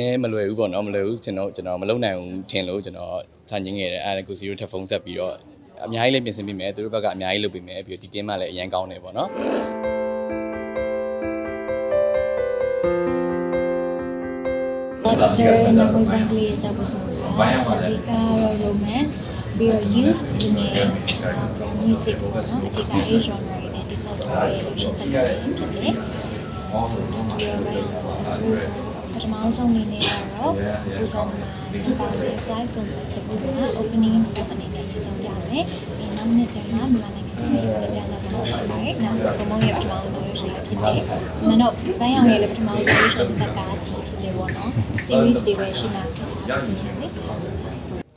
နည်းမလွယ်ဘူးပေါ့နော်မလွယ်ဘူးကျွန်တော်ကျွန်တော်မလုံနိုင်ဘူးထင်လို့ကျွန်တော်ဆန်ကျင်ခဲ့တယ်အဲ့ဒါကိုစီရိုထပ်ဖုန်းဆက်ပြီးတော့အများကြီးလည်းပြင်ဆင်ပေးမယ်သူတို့ဘက်ကအများကြီးလုပ်ပေးမယ်ပြီးတော့ဒီ team ကလည်းအရန်ကောင်းတယ်ပေါ့နော် Lobster ညမွေးပိုင်းကလေးကြောက်ဖို့ဆိုတာဇစီကာရော romance ပြီးတော့ youth ဒီနေ့ music ပေါ့နော်အဓိက A genre တွေနဲ့တိစောက်ထားတဲ့လို့ရှင်းချက်ကလေးဖြစ်တယ်။ပြီးတော့ပ ထမဆုံးအနေနဲ့ကတော့ပူဆောင်မှာစပါးလေး Fly Film Festival က opening film အနေနဲ့ရဆောင်ပြမယ်။ဒီနောက်နေ့ကျရင်မြန်မာနိုင်ငံရဲ့ရုပ်တရားနာတော့ဖြစ်ပါတယ်။နောက်ဘုံဘုံရဲ့ပထမဆုံးရုပ်ရှင်ဖြစ်တယ်။မနော်ဘန်းရောင်ရဲ့လည်းပထမဆုံးရုပ်ရှင်ဇာတ်ကားကြီးဖြစ်တယ်ပေါ့နော်။ series တွေပဲရှိမှဖြစ်တာဖြစ်တယ်လေ။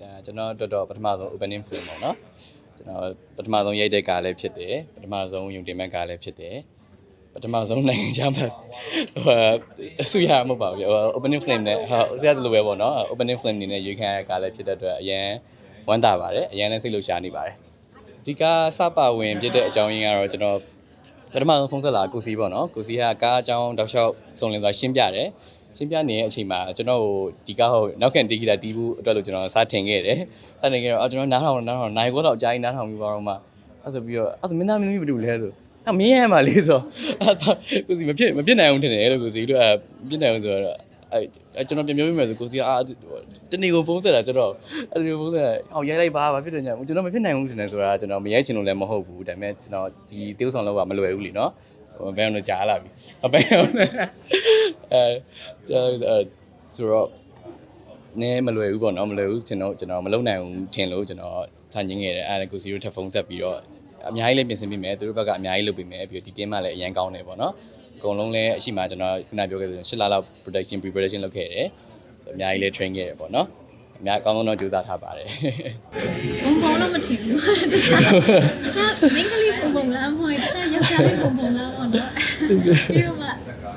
ဒါကျွန်တော်တော်တော်ပထမဆုံး opening film ပေါ့နော်ကျွန်တော်ပထမဆုံးရိုက်တဲ့ကားလည်းဖြစ်တယ်ပထမဆုံးယုံတင်မဲ့ကားလည်းဖြစ်တယ် ပထမဆုံးနိုင်ငံခြားမှာဟိုအဆူရမဟုတ်ပါဘူးဟို opening film နဲ့ဟာဆရာတို့လိုပဲပေါ့နော် opening film နေနဲ့ရွေးခံရတဲ့ကားလည်းဖြစ်တဲ့အတွက်အရန်ဝမ်းသာပါတယ်အရန်လည်းစိတ်လှုပ်ရှားနေပါတယ်ဒီကားစပါဝင်ဖြစ်တဲ့အကြောင်းရင်းကတော့ကျွန်တော်ပထမဆုံးဖုန်းဆက်လာကိုစီပေါ့နော်ကိုစီကကားအကြောင်းတောက်လျှောက်စုံလင်စွာရှင်းပြတယ်ရှင်းပြနေတဲ့အချိန်မှာကျွန်တော်ကိုဒီကားကိုနောက်ခံတီးဂီတာတီးဖို့အတွက်လို့ကျွန်တော်စတင်ခဲ့တယ်။စတင်ခဲ့တော့အော်ကျွန်တော်နားထောင်နားထောင်နိုင်ခွက်တော့အကြိုင်းနားထောင်ပြီးပါတော့မှအဲ့ဆိုပြီးတော့အဲ့ဆိုမင်းသားမင်းသမီးဘာလုပ်လဲဆို အမင်းရမှာလေးဆိုအဲ့တော့ကိုစီမဖြစ်မဖြစ်နိုင်အောင်ထင်တယ်လို့ကိုစီတို့အမဖြစ်နိုင်အောင်ဆိုတော့အဲ့အဲ့ကျွန်တော်ပြန်ပြောပြမယ်ဆိုကိုစီကအာတနေ့ကိုဖုန်းဆက်တာကျွန်တော်အဲ့ဒီဖုန်းဆက်ဟောရိုက်လိုက်ပါဘာဖြစ်တယ်ညာကျွန်တော်မဖြစ်နိုင်ဘူးထင်တယ်ဆိုတာကျွန်တော်မရိုက်ချင်လို့လည်းမဟုတ်ဘူးဒါပေမဲ့ကျွန်တော်ဒီတေးဥဆောင်လောက်ကမလွယ်ဘူးလीနော်ဟိုဘယ်အောင်ကြားလာပြီအဘယ်အောင်အဲဆိုတော့နည်းမလွယ်ဘူးပေါ့နော်မလွယ်ဘူးကျွန်တော်ကျွန်တော်မလုံနိုင်ဘူးထင်လို့ကျွန်တော်ဆန်ကျင်ခဲ့တယ်အဲ့ဒါကိုစီရိုထပ်ဖုန်းဆက်ပြီးတော့ အများကြီးလည်းပြင်ဆင်ပေးမယ်သူတို့ဘက်ကအများကြီးလုပ်ပေးမယ်ပြီးတော့ဒီ team ကလည်းအရန်ကောင်းတယ်ပေါ့နော်အကုန်လုံးလည်းအရှိမကျွန်တော်ခုနပြောခဲ့သလို၈လလောက် production preparation လုပ်ခဲ့တယ်အများကြီးလည်း train ခဲ့တယ်ပေါ့နော်အများအကောင်းဆုံးတော့ကြိုးစားထားပါတယ်ဘုံဘုံတော့မထင်ဘူးတခြားတခြားမင်းကလေးဘုံဘုံလားမဟုတ်တခြားယောက်ျားလေးဘုံဘုံလားပေါ့နော်ပြီးတော့မှ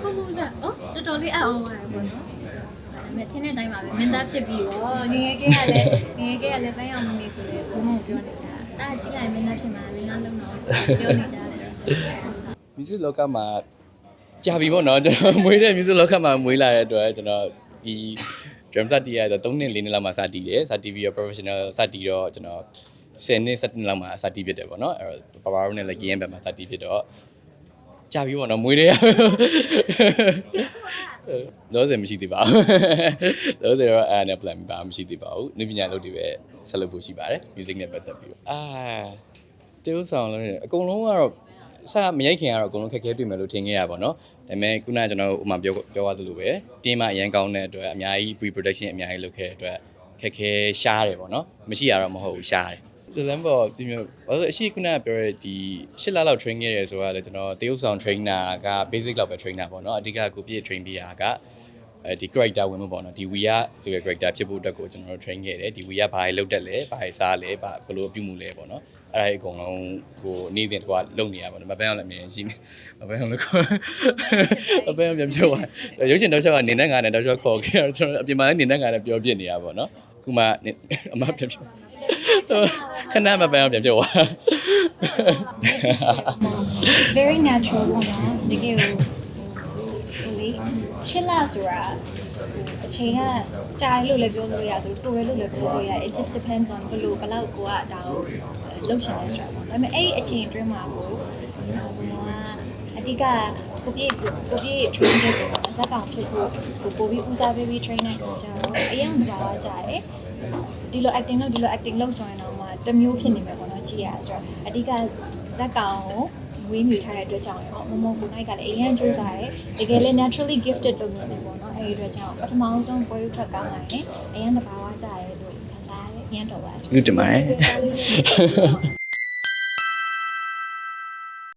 ဘုံဘုံကြအော်တော်တော်လေးအံ့ဩပါတယ်ပေါ့နော် မချင်းတဲ့တိုင်းပါပဲမင်းသားဖြစ်ပြီးတော့ငငယ်ကဲကလည်းငငယ်ကဲကလည်းပိုင်းအောင်မနေဆိုလေဘုံဘုံပြောနေကြတာကြည့်လိုက်မင်းသားဖြစ်မှာမင်းသားလုံးတော့ပြောနေကြဆို music လောကမှာကြာပြီပေါ့နော်ကျွန်တော်မွေးတဲ့ music လောကမှာမွေးလာတဲ့အတွက်ကျွန်တော်ဒီ drum set တီးရတော့3နှစ်4နှစ်လောက်မှစတီးတယ်စတီးပြီးတော့ professional စတီးတော့ကျွန်တော်10နှစ်7နှစ်လောက်မှစတီးဖြစ်တယ်ပေါ့နော်အဲ့တော့ပပရောနဲ့လည်း game ဘက်မှာစတီးဖြစ်တော့ကြာပြီပေါ့နော်မွေးတဲ့ တော့စင်မရှိသေးပါဘူးတော့စင်တော့အဲ့နဲ့ plan ပါမရှိသေးပါဘူးနည်းပညာလုပ်တွေပဲဆက်လုပ်ဖို့ရှိပါတယ် music နဲ့ပတ်သက်ပြီးတော့အာတေးဥဆောင်လို့အကုန်လုံးကတော့စမရိုက်ခင်ကတော့အကုန်လုံးခက်ခဲတွေ့မယ်လို့ထင်ခဲ့ရပါတော့။ဒါပေမဲ့ခုနကကျွန်တော်ဥမာပြောပြောသွားသလိုပဲတင်းမအရန်ကောင်းတဲ့အတွက်အများကြီး pre production အများကြီးလုပ်ခဲ့တဲ့အတွက်ခက်ခဲရှားတယ်ပေါ့နော်။မရှိရတော့မဟုတ်ဘူးရှားတယ်။ စလန်ပေါ်ဒီမျိုးဘာလို့အရှိခုနကပြောရတဲ့ဒီ၈လလောက် train ခဲ့ရဆိုတော့လေကျွန်တော်တေးဥဆောင် trainer က basic လောက်ပဲ trainer ပေါ့နော်။အဓိကကိုပြည့် train ပေးရတာကအဲဒီ character ဝင်မှုပေါ့နော်ဒီ we ရဆိုတဲ့ character ဖြစ်ဖို့အတွက်ကိုကျွန်တော်တို့ train ခဲ့တယ်ဒီ we ရဘာတွေလုပ်တတ်လဲဘာတွေစားလဲဘာဘယ်လိုပြုမှုလဲပေါ့နော်အဲ့ဒါအကုန်လုံးကိုနေ့စဉ်တကွာလုပ်နေရပါတော့မပန်းအောင်လည်းအမြင်ရှိနေမပန်းအောင်လည်းခေါ်မပန်းအောင်ပြန်ပြောပါရုပ်ရှင်တော့ချက်ကနေနဲ့ငါနဲ့တော့ချက်ခေါ်ခဲ့တော့ကျွန်တော်အပြင်မှာလည်းနေနဲ့ငါနဲ့ပြောပြနေရပါတော့ခုမှအမပြန်ပြော ခဏမပန်းအောင်ပြန်ပြောပါ very natural ပေါ့နော်တကယ်ကိုဟိုလေရှစ်လဆိုတာအချိန်ကကြာတယ်လို့လည်းပြောလို့ရတယ်တူတယ်လို့လည်းပြောလို့ရတယ် it just depends on ဘယ်လိုဘယ်လောက်ကိုကဒါကိုလှုပ်ရှင်နေဆိုတာပေါ့ဒါပေမဲ့အဲ့ဒီအချိန်အတွင်းမှာကိုအဓိကကိုပြည့်ကိုပြည့် train တဲ့ ပုံစံကောင်ဖြစ်ဖို့ကိုပို့ပြီးဦးစားပေးပြီး train တဲ့ကောင်ကြတော့အရင်ကဘာဝကြတယ်ဒီလို acting လုပ်ဒီလို acting လုပ်ဆိုရင်တော့မှတစ်မျိုးဖြစ်နေမှာပေါ့နော်ကြည့်ရဆိုတော့အဓိကဇက်ကောင်ကိုဝေးမြူထားတဲ့အတွက်ကြောင့်ရောမမကိုနိုင်ကလည်းအရင်ကြိုးစားတယ်တကယ်လည်း naturally gifted လို့မြင်တယ်ပေါ့နော်အဲဒီအတွက်ကြောင့်ပထမဆုံးပွဲဥထွက်ကောင်းနိုင်တယ်အရင်တဘာဝကြတယ်လို့ခံစားရတယ်အရင်တော့ပါဒီတင်ပါတယ်